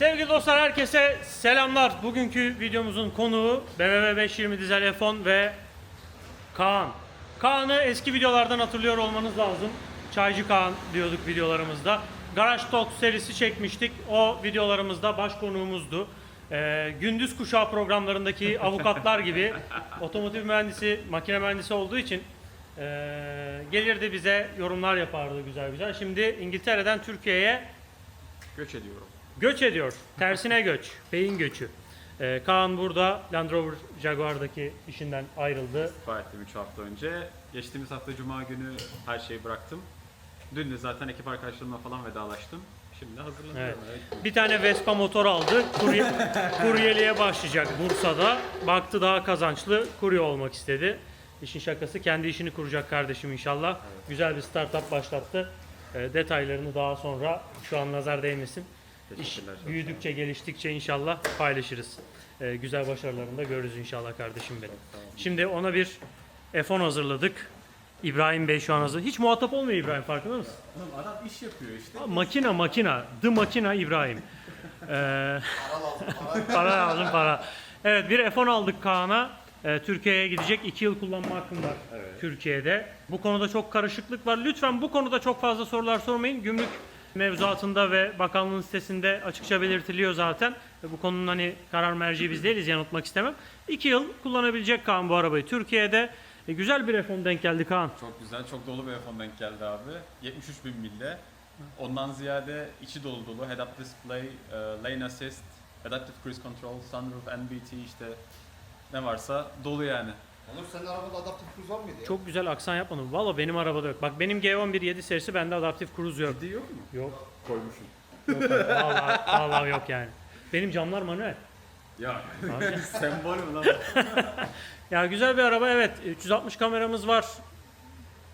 Sevgili dostlar herkese selamlar. Bugünkü videomuzun konuğu BMW 520 dizel F10 ve Kaan. Kaan'ı eski videolardan hatırlıyor olmanız lazım. Çaycı Kaan diyorduk videolarımızda. Garage Talk serisi çekmiştik. O videolarımızda baş konuğumuzdu. Ee, gündüz kuşağı programlarındaki avukatlar gibi otomotiv mühendisi, makine mühendisi olduğu için ee, gelirdi bize yorumlar yapardı güzel güzel. Şimdi İngiltere'den Türkiye'ye Göç ediyorum. Göç ediyor. Tersine göç. Beyin göçü. Ee, Kaan burada Land Rover Jaguar'daki işinden ayrıldı. İstifa ettim 3 hafta önce. Geçtiğimiz hafta Cuma günü her şeyi bıraktım. Dün de zaten ekip arkadaşlarımla falan vedalaştım. Şimdi hazırlanıyorum. Evet. Bir tane Vespa motor aldı. Kurye, kuryeliğe başlayacak Bursa'da. Baktı daha kazançlı. Kurye olmak istedi. İşin şakası kendi işini kuracak kardeşim inşallah. Güzel bir startup başlattı. Ee, detaylarını daha sonra şu an nazar değmesin. İş büyüdükçe geliştikçe inşallah paylaşırız. Ee, güzel başarılarını da görürüz inşallah kardeşim benim. Şimdi ona bir F10 hazırladık. İbrahim Bey şu an hazır. Hiç muhatap olmuyor İbrahim farkında mısın? Oğlum adam iş yapıyor işte. Makina makina. The makina İbrahim. Ee, para lazım para. Evet bir F10 aldık Kaan'a. Ee, Türkiye'ye gidecek 2 yıl kullanma hakkım var Türkiye'de. Bu konuda çok karışıklık var. Lütfen bu konuda çok fazla sorular sormayın. Gümrük mevzuatında ve bakanlığın sitesinde açıkça belirtiliyor zaten. Ve bu konunun hani karar merci biz değiliz yanıltmak istemem. 2 yıl kullanabilecek Kaan bu arabayı Türkiye'de. E, güzel bir F10 denk geldi Kaan. Çok güzel, çok dolu bir iPhone denk geldi abi. 73 bin mille. Ondan ziyade içi dolu dolu. Head-up display, e, lane assist, adaptive cruise control, sunroof, NBT işte ne varsa dolu yani. Onur senin arabada adaptif cruise var mıydı ya? Çok güzel aksan yapmadım. Valla benim arabada yok. Bak benim G11 7 serisi bende adaptif cruise yok. Ciddi yok mu? Yok. Koymuşum. Yok abi, vallahi, vallahi yok yani. Benim camlar manuel. Ya Abi. sembol mü lan? Ya güzel bir araba evet. 360 kameramız var.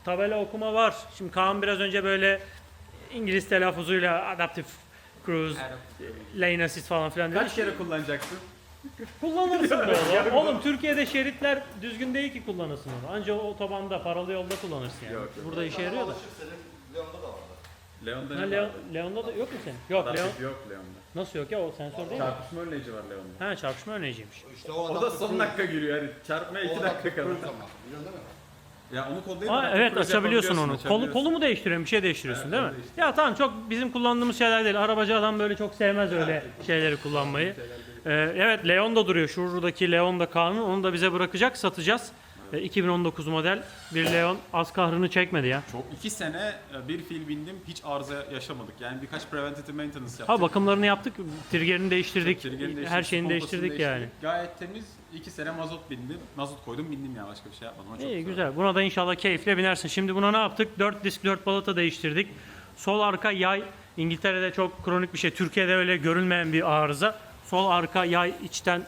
Tabela okuma var. Şimdi Kaan biraz önce böyle İngiliz telaffuzuyla adaptif cruise, lane assist falan filan dedi. Kaç kere kullanacaksın? Kullanırsın be oğlum. Oğlum Türkiye'de şeritler düzgün değil ki kullanırsın onu. Anca otobanda, paralı yolda kullanırsın yani. Yok, yok. Burada işe yarıyor da. Leon'da da vardı. Leon'da Ha, ne Leon, vardı? Leon'da da yok mu senin? Yok Leon. Yok Leon'da. Nasıl yok ya o sensör değil mi? Çarpışma önleyici var Leon'da. Ha çarpışma örneğiciymiş. İşte o O da son dakika giriyor yani çarpmaya o 2 adaptif dakika ama. Biliyorsun değil mi? Ya onu kollayıp Aa, adaptif evet açabiliyorsun onu. yapabiliyorsun, Kolu, açabiliyorsun. kolu mu değiştiriyorsun? Bir şey değiştiriyorsun Evet, değil mi? kolu. Ya tamam çok bizim kullandığımız şeyler değil. Arabacı adam böyle çok sevmez öyle şeyleri kullanmayı. Ee, evet Leon da duruyor. Şuradaki Leon da Kaan'ın. Onu da bize bırakacak. Satacağız. Ee, 2019 model bir Leon. Az kahrını çekmedi ya. Çok iki sene e, bir fil bindim hiç arıza yaşamadık. Yani birkaç preventative maintenance yaptık. Ha bakımlarını yaptık. Triggerini değiştirdik. Trigger'ini Her değiştirdik, şeyini pompasını değiştirdik yani. Gayet temiz. iki sene mazot bindim. Mazot koydum bindim ya başka bir şey yapmadım. O çok İyi güzel. Buna da inşallah keyifle binersin. Şimdi buna ne yaptık? 4 disk 4 balata değiştirdik. Sol arka yay İngiltere'de çok kronik bir şey. Türkiye'de öyle görülmeyen bir arıza. Sol arka yay içten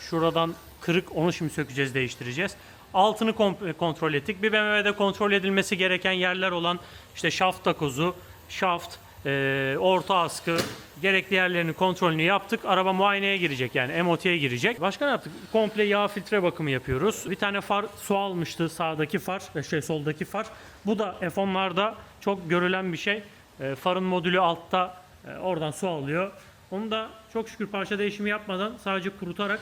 şuradan kırık. Onu şimdi sökeceğiz, değiştireceğiz. Altını kom- kontrol ettik. Bir BMW'de kontrol edilmesi gereken yerler olan işte şaft takozu, şaft, e, orta askı, gerekli yerlerinin kontrolünü yaptık. Araba muayeneye girecek yani MOT'ye girecek. Başka ne yaptık? Komple yağ filtre bakımı yapıyoruz. Bir tane far su almıştı sağdaki far ve şey soldaki far. Bu da F10'larda çok görülen bir şey. E, farın modülü altta e, oradan su alıyor. Onu da çok şükür parça değişimi yapmadan sadece kurutarak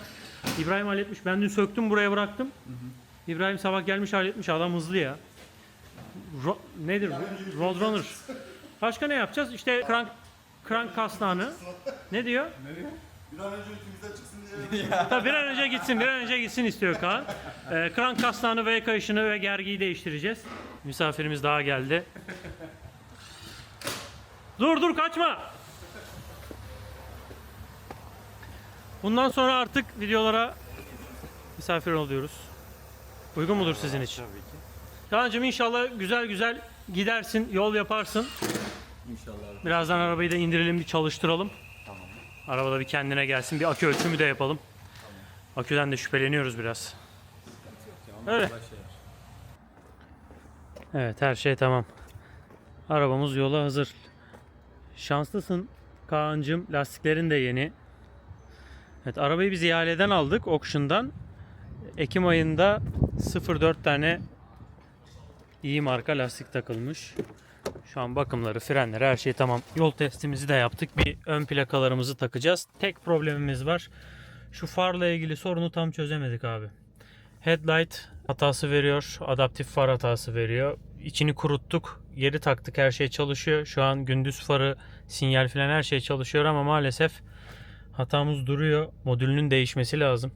İbrahim halletmiş. Ben dün söktüm buraya bıraktım. İbrahim sabah gelmiş halletmiş. Adam hızlı ya. Ro- nedir? Roadrunner. Başka ne yapacağız? İşte crank, crank kasnağını. Ne diyor? Bir an önce ülkemizden çıksın diye. Tabii bir an önce gitsin, bir an önce gitsin istiyor Kaan. Ee, krank kasnağını ve kayışını ve gergiyi değiştireceğiz. Misafirimiz daha geldi. Dur dur kaçma. Bundan sonra artık videolara misafir oluyoruz. Uygun mudur sizin için? Tabii ki. Kaan'cığım inşallah güzel güzel gidersin, yol yaparsın. İnşallah. Birazdan arabayı da indirelim, bir çalıştıralım. Tamam. Arabada bir kendine gelsin. Bir akü ölçümü de yapalım. Aküden de şüpheleniyoruz biraz. Öyle. Evet her şey tamam. Arabamız yola hazır. Şanslısın Kaan'cığım. Lastiklerin de yeni. Evet arabayı biz ihaleden aldık auction'dan. Ekim ayında 04 tane iyi marka lastik takılmış. Şu an bakımları, frenleri her şey tamam. Yol testimizi de yaptık. Bir ön plakalarımızı takacağız. Tek problemimiz var. Şu farla ilgili sorunu tam çözemedik abi. Headlight hatası veriyor. Adaptif far hatası veriyor. İçini kuruttuk. Geri taktık. Her şey çalışıyor. Şu an gündüz farı, sinyal falan her şey çalışıyor ama maalesef hatamız duruyor. Modülünün değişmesi lazım.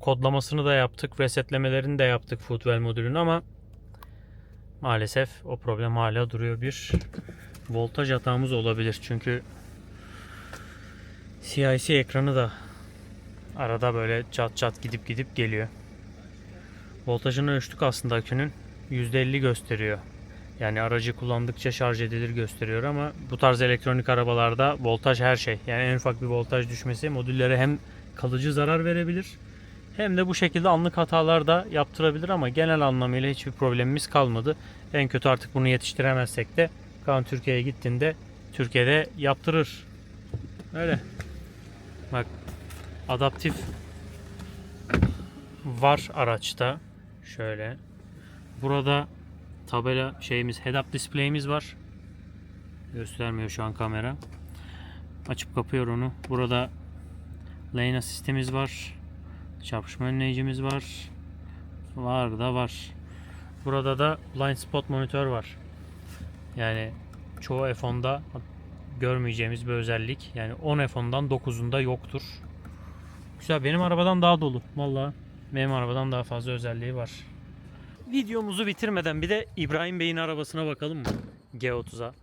Kodlamasını da yaptık. Resetlemelerini de yaptık Footwell modülünün ama maalesef o problem hala duruyor. Bir voltaj hatamız olabilir. Çünkü CIC ekranı da arada böyle çat çat gidip gidip geliyor. Voltajını ölçtük aslında akünün. %50 gösteriyor. Yani aracı kullandıkça şarj edilir gösteriyor ama bu tarz elektronik arabalarda voltaj her şey. Yani en ufak bir voltaj düşmesi modüllere hem kalıcı zarar verebilir hem de bu şekilde anlık hatalar da yaptırabilir ama genel anlamıyla hiçbir problemimiz kalmadı. En kötü artık bunu yetiştiremezsek de Kaan Türkiye'ye gittiğinde Türkiye'de yaptırır. Öyle. Bak adaptif var araçta. Şöyle. Burada tabela şeyimiz head up display'imiz var. Göstermiyor şu an kamera. Açıp kapıyor onu. Burada lane assist'imiz var. Çarpışma önleyicimiz var. Var da var. Burada da blind spot monitör var. Yani çoğu F10'da görmeyeceğimiz bir özellik. Yani 10 F10'dan 9'unda yoktur. Güzel benim arabadan daha dolu. Vallahi benim arabadan daha fazla özelliği var. Videomuzu bitirmeden bir de İbrahim Bey'in arabasına bakalım mı? G30'a.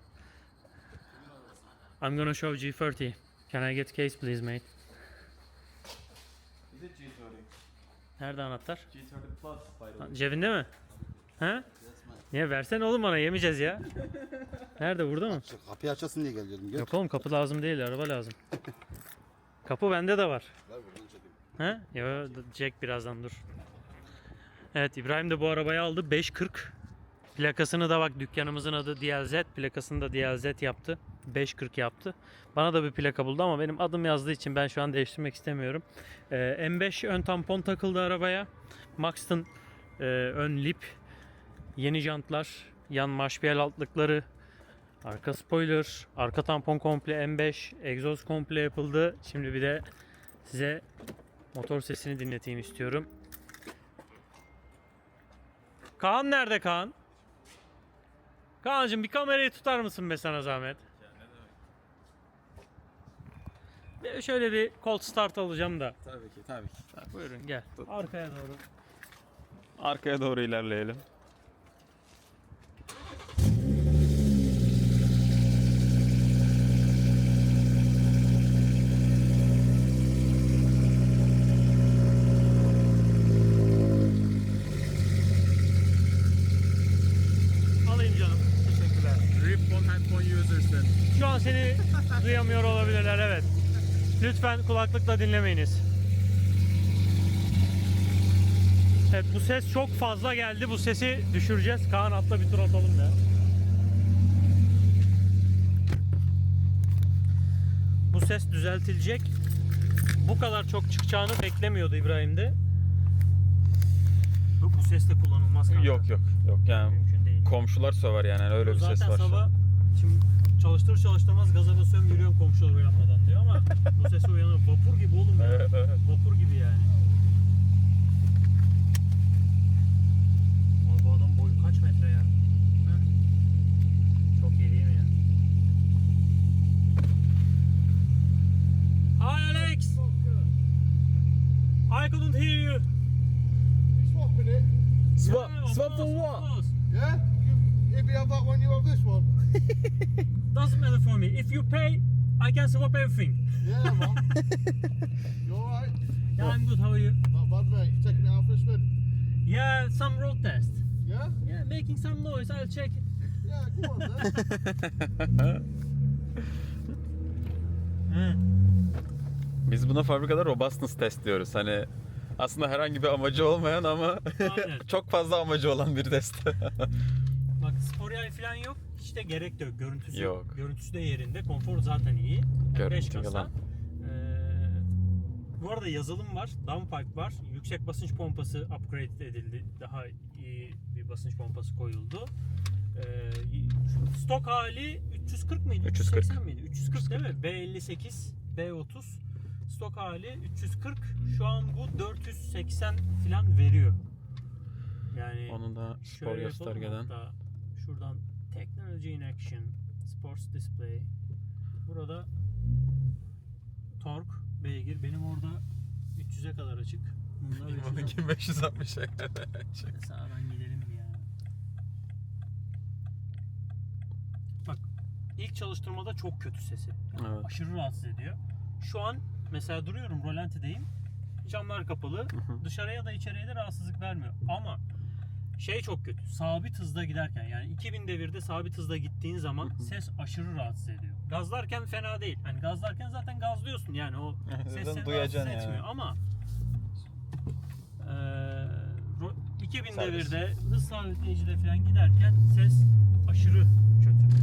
I'm gonna show G30. Can I get case please mate? Bir de G30. Nerede anahtar? G30 Plus by the way. Cebinde mi? He? Niye versene oğlum bana yemeyeceğiz ya. Nerede burada mı? Kapıyı açasın diye geliyordum. Gel. Yok oğlum kapı lazım değil araba lazım. Kapı bende de var. Ver buradan çekeyim. He? Yo Jack birazdan dur. Evet İbrahim de bu arabayı aldı 540. Plakasını da bak dükkanımızın adı DLZ. Plakasını da DLZ yaptı. 540 yaptı. Bana da bir plaka buldu ama benim adım yazdığı için ben şu an değiştirmek istemiyorum. Ee, M5 ön tampon takıldı arabaya. Maxton e, ön lip. Yeni jantlar. Yan marşpiyel altlıkları. Arka spoiler. Arka tampon komple M5. Egzoz komple yapıldı. Şimdi bir de size motor sesini dinleteyim istiyorum. Kaan nerede Kaan? Kaan'cığım bir kamerayı tutar mısın be sana zahmet? Bir Şöyle bir cold start alacağım da. Tabii ki tabii ki. Buyurun gel. Arkaya doğru. Arkaya doğru ilerleyelim. Alayım canım. Teşekkürler. Rip one handphone users'ın. Şu an seni duyamıyor olabilirler evet. Lütfen kulaklıkla dinlemeyiniz. Evet bu ses çok fazla geldi. Bu sesi düşüreceğiz. Kaan atla bir tur atalım ya. Bu ses düzeltilecek. Bu kadar çok çıkacağını beklemiyordu İbrahim de. Bu, bu ses de kullanılmaz kanka. Yok yok yok yani Mümkün değil. komşular söver yani hani öyle bir Zaten ses var. şu sabah şimdi çalıştır çalıştırmaz gaza basıyorum yürüyorum komşular uyanmadan diyor ama bu sese uyanıyor. Vapur gibi oğlum ya. Vapur gibi yani. Bu adam boyu kaç metre ya? Heh. Çok iyi değil mi ya? Hi Alex! I couldn't hear you. Swapping it. Swap, Yeah, swap for what? Yeah? You, if you have that one, you have this one. Doesn't matter for me. If you pay, I can swap everything. Yeah, man. you alright? Yeah, I'm good. How are you? Not bad, mate. You taking it out for a spin? Yeah, some road test. Yeah? Yeah, making some noise. I'll check. Yeah, go on then. Biz buna fabrikada robustness test diyoruz. Hani aslında herhangi bir amacı olmayan ama Aynen. çok fazla amacı olan bir test. Bak spor yay falan yok. Hiç de gerek de yok. Görüntüsü Yok. Görüntüsü de yerinde. Konfor zaten iyi. Kasa. yalan. Ee, bu arada yazılım var. Downpipe var. Yüksek basınç pompası upgrade edildi. Daha iyi bir basınç pompası koyuldu. Ee, stok hali 340 mıydı? 340. 380 miydi? 340 değil mi? B58, B30 stok hali 340. Şu an bu 480 falan veriyor. Yani Onu da spor göstergeden. hatta şuradan Technology in Action Sports Display burada tork beygir benim orada 300'e kadar açık. Bunda 560. 560 Sağdan gidelim ya? Bak ilk çalıştırmada çok kötü sesi. Yani Evet. Aşırı rahatsız ediyor. Şu an mesela duruyorum rolantideyim. Camlar kapalı. hı. Dışarıya da içeriye de rahatsızlık vermiyor. Ama şey çok kötü. Sabit hızda giderken yani 2000 devirde sabit hızda gittiğin zaman ses aşırı rahatsız ediyor. Gazlarken fena değil. Hani gazlarken zaten gazlıyorsun yani o ses seni rahatsız duyacaksın etmiyor yani. ama eee, ro- 2000 Serbest. devirde hız sabitleyicide falan giderken ses aşırı kötü.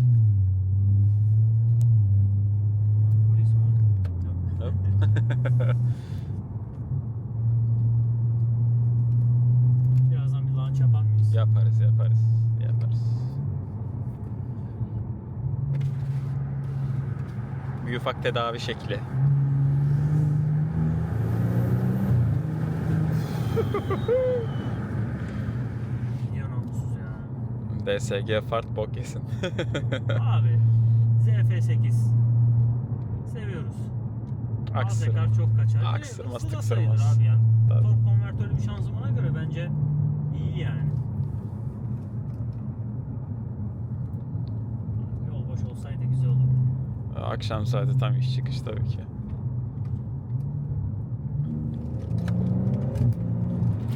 Polis mi? Yok. Birazdan bir launch yapar mıyız? Yaparız yaparız. Yaparız. Bir ufak tedavi şekli. Milyon olmuşuz ya. DSG fart bok yesin. Abi ZF8 seviyoruz. Aksır. yakar çok kaçar. Aksırmaz, tıksırmaz. Abi yani. Tabii. Tork konvertörlü bir şanzımana göre bence iyi yani. Yol boş olsaydı güzel olurdu. Akşam saati tam iş çıkış tabii ki.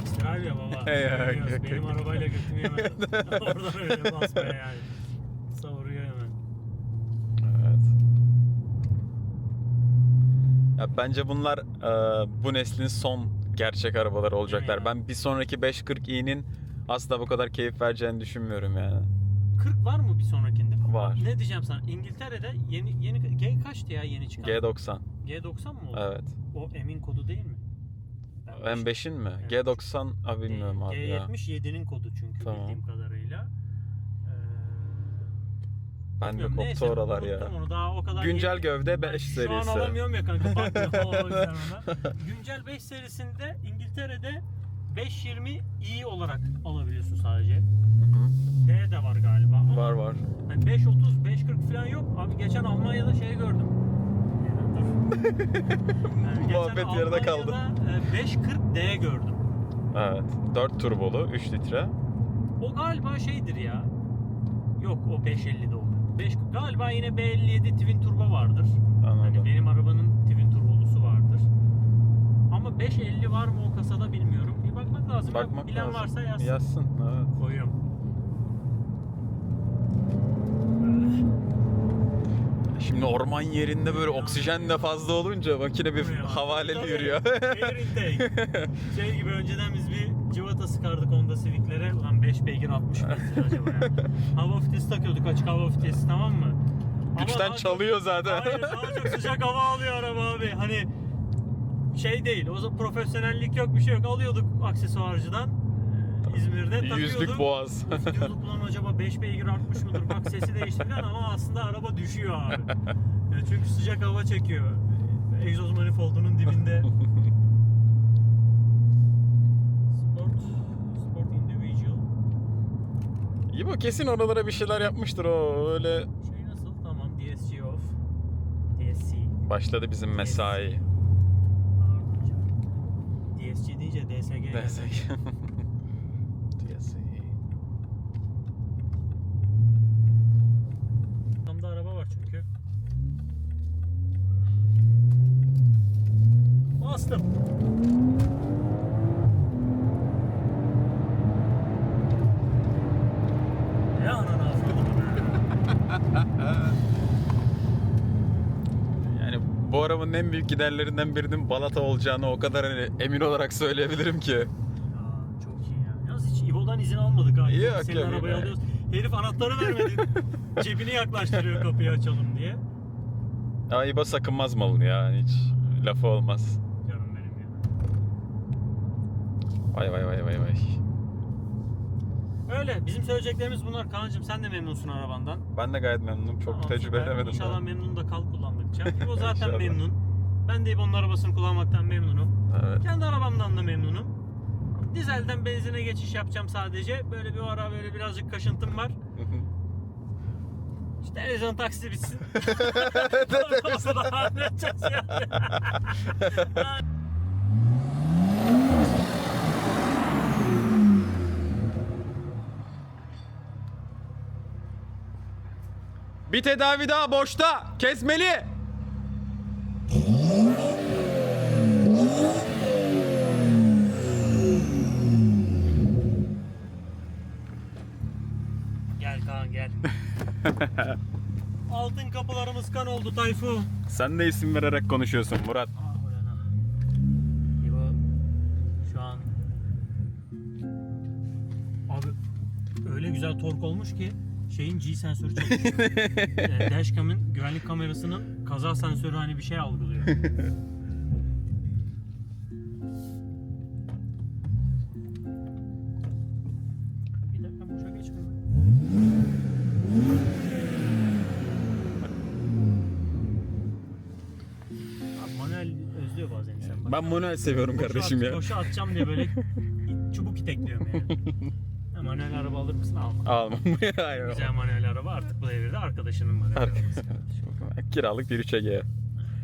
İstiral ya baba. Ya, Biliyoruz, yok, Benim yok. arabayla yemedi. Oradan öyle basmaya yani. Savuruyor hemen. Evet. Ya bence bunlar e, bu neslin son gerçek arabaları olacaklar. Ben bir sonraki 540i'nin asla bu kadar keyif vereceğini düşünmüyorum yani. 40 var mı bir sonrakinde? Var. Ne diyeceğim sana? İngiltere'de yeni yeni G kaçtı ya yeni çıkan? G90. G90 mı oldu? Evet. O emin kodu değil mi? Ben M5'in mi? Evet. G90 abi bilmiyorum abi ya. G77'nin kodu çünkü Tamam. bildiğim kadarıyla. Ee, Ben de koptu neyse, oralar ya. Onu daha o kadar Güncel yeni- gövde Ben 5 Şu serisi. an alamıyorum ya kanka. Ona. Güncel 5 serisinde İngiltere'de 520 i olarak alabiliyorsun sadece. Hı hı. D de var galiba. Ama Var var. Hani 530, 540 falan yok. Abi geçen Almanya'da şey gördüm. Yani geçen Muhabbet yarıda kaldı. Almanya'da, e, 540D gördüm. Evet. 4 turbolu 3 litre. O galiba şeydir ya. Yok o 550'de oldu. 5 galiba yine B57 Twin Turbo vardır. Hani Anladım. benim arabanın Twin Turbolusu vardır. Ama 550 var mı o kasada bilmiyorum. Bakmak lazım. ya. Bakmak Bilen lazım. varsa yazsın. Yazsın. Evet. Koyuyorum. Şimdi orman yerinde böyle oksijen de fazla olunca makine bir bak. havaleli Tabii, yürüyor. Air intake. Şey gibi önceden biz bir cıvata sıkardık Honda Civic'lere. Ulan 5 beygir 60 metre acaba ya. Hava filtresi takıyorduk açık hava filtresi tamam mı? Ama Güçten daha çok- çalıyor zaten. Hayır daha çok sıcak hava alıyor araba abi. Hani şey değil. O zaman profesyonellik yok bir şey yok. Alıyorduk aksesuarcıdan. İzmir'de takıyorduk. Yüzlük boğaz. Diyorduk lan acaba 5 beygir artmış mıdır? Bak sesi değişti falan ama aslında araba düşüyor abi. Ya çünkü sıcak hava çekiyor. Egzoz manifoldunun dibinde. Sport, Sport Individual. İyi bu kesin oralara bir şeyler yapmıştır o öyle. Şey nasıl? Tamam DSG off. DSC. Başladı bizim mesai. DSG deyince. DSG. DSG. Arkamda araba var çünkü. Bastım. Ya ananı avradım ya. Arabanın en büyük giderlerinden birinin balata olacağını o kadar hani emin olarak söyleyebilirim ki. Aa, çok iyi ya. Yalnız hiç İbo'dan izin almadık abi. Yok, Senin yok, arabayı yok. alıyoruz. Herif anahtarı vermedi. Cebini yaklaştırıyor kapıyı açalım diye. Ya İbo sakınmaz malını ya hiç lafı olmaz. Canım benim ya. Vay vay vay vay vay. Öyle. Bizim söyleyeceklerimiz bunlar. Kaan'cığım sen de memnunsun arabandan. Ben de gayet memnunum. Çok Tamam, tecrübe süper. edemedim. İnşallah memnun da kal kullandıkça. İbo zaten İnşallah. memnun. Ben de İbo'nun arabasını kullanmaktan memnunum. Evet. Kendi arabamdan da memnunum. Dizelden benzine geçiş yapacağım sadece. Böyle bir ara böyle birazcık kaşıntım var. İşte televizyon taksi bitsin. Ondan sonra halledeceğiz yani. Bir tedavi daha boşta. Kesmeli. Altın kapılarımız kan oldu Tayfun. Sen de isim vererek konuşuyorsun Murat. Ah. İbo şu an Abi öyle güzel tork olmuş ki şeyin G sensörü çalışıyor. e, dashcam'ın güvenlik kamerasının kaza sensörü hani bir şey algılıyor. Ben manuel seviyorum boşa kardeşim at- ya. Boşa atacağım diye böyle çubuk itekliyorum yani. Ha, manuel araba alır mısın? Alma. Almam. Hayır. Güzel manuel araba artık bu devirde arkadaşının manuel arabası. kardeşim. Kiralık bir 3 Ege.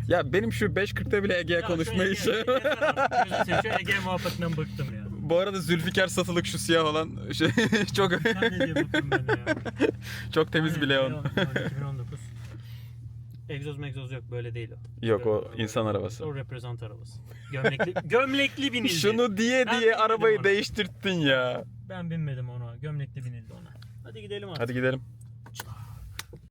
Ya benim şu 5.40'da bile Ege'ye Ya konuşma işi. Şu Ege muhabbetinden bıktım ya. Bu arada Zülfikar satılık şu siyah olan şey çok ya. çok temiz bir Leon. 2019. Egzoz megzoz yok böyle değil o. Yok o Böyle- insan arabası. O reprezent arabası. Gömlekli, gömlekli binildi. Şunu diye Ben diye bilmedim arabayı onu. değiştirttin ya. Ben binmedim ona. Gömlekli binildi ona. Hadi gidelim artık. Hadi gidelim.